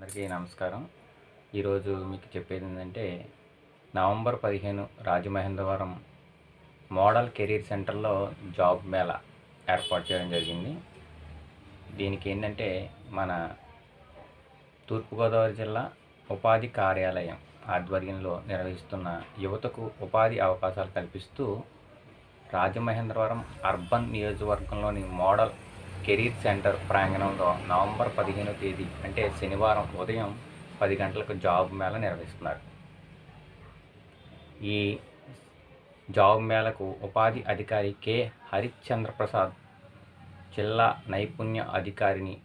అందరికీ నమస్కారం. ఈరోజు మీకు చెప్పేది ఏంటంటే నవంబర్ పదిహేను రాజమహేంద్రవరం మోడల్ కెరీర్ సెంటర్లో జాబ్ మేళా ఏర్పాటు చేయడం జరిగింది. దీనికి ఏంటంటే మన తూర్పుగోదావరి జిల్లా ఉపాధి కార్యాలయం ఆధ్వర్యంలో నిర్వహిస్తున్న యువతకు ఉపాధి అవకాశాలు కల్పిస్తూ రాజమహేంద్రవరం అర్బన్ నియోజకవర్గంలోని మోడల్ కెరీర్ సెంటర్ ప్రాంగణంలో నవంబర్ పదిహేనో తేదీ అంటే శనివారం ఉదయం పది గంటలకు జాబ్ మేళ నిర్వహిస్తున్నారు. ఈ జాబ్ మేళకు ఉపాధి అధికారి కె. హరిశ్చంద్ర ప్రసాద్ జిల్లా నైపుణ్య అధికారిని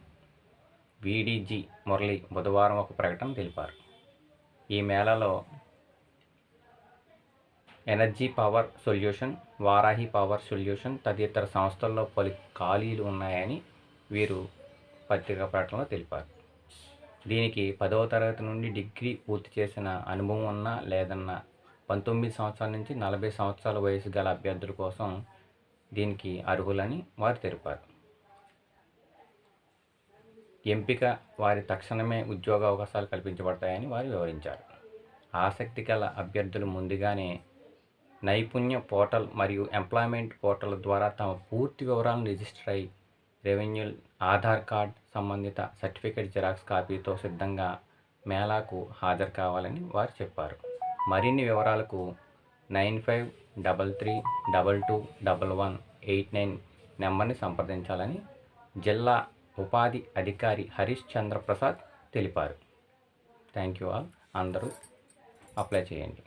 వీడీజీ మురళి బుధవారం ఒక ప్రకటన తెలిపారు. ఈ మేళలో energy power solution Varahi power solution తదితర సంస్థల్లో పలు ఖాళీలు ఉన్నాయని వీరు పత్రికా ప్రకటనలో తెలిపారు. దీనికి పదవ తరగతి నుండి డిగ్రీ పూర్తి చేసిన అనుభవం ఉన్న లేదన్న పంతొమ్మిది సంవత్సరాల నుంచి నలభై సంవత్సరాల వయసు గల అభ్యర్థుల కోసం దీనికి అర్హులని వారు తెలిపారు. ఎంపిక వారి తక్షణమే ఉద్యోగ అవకాశాలు కల్పించబడతాయని వారు వివరించారు. ఆసక్తి గల అభ్యర్థులు ముందుగానే నైపుణ్య పోర్టల్ మరియు ఎంప్లాయ్మెంట్ పోర్టల్ ద్వారా తమ పూర్తి వివరాలను రిజిస్టర్ అయి రెవెన్యూ ఆధార్ కార్డ్ సంబంధిత సర్టిఫికేట్ జిరాక్స్ కాపీతో సిద్ధంగా మేళాకు హాజరు కావాలని వారు చెప్పారు. మరిన్ని వివరాలకు nine five double three double two double one eight nine నెంబర్ని సంప్రదించాలని జిల్లా ఉపాధి అధికారి హరీష్ చంద్ర ప్రసాద్ తెలిపారు. Thank you all. అందరూ అప్లై చేయండి.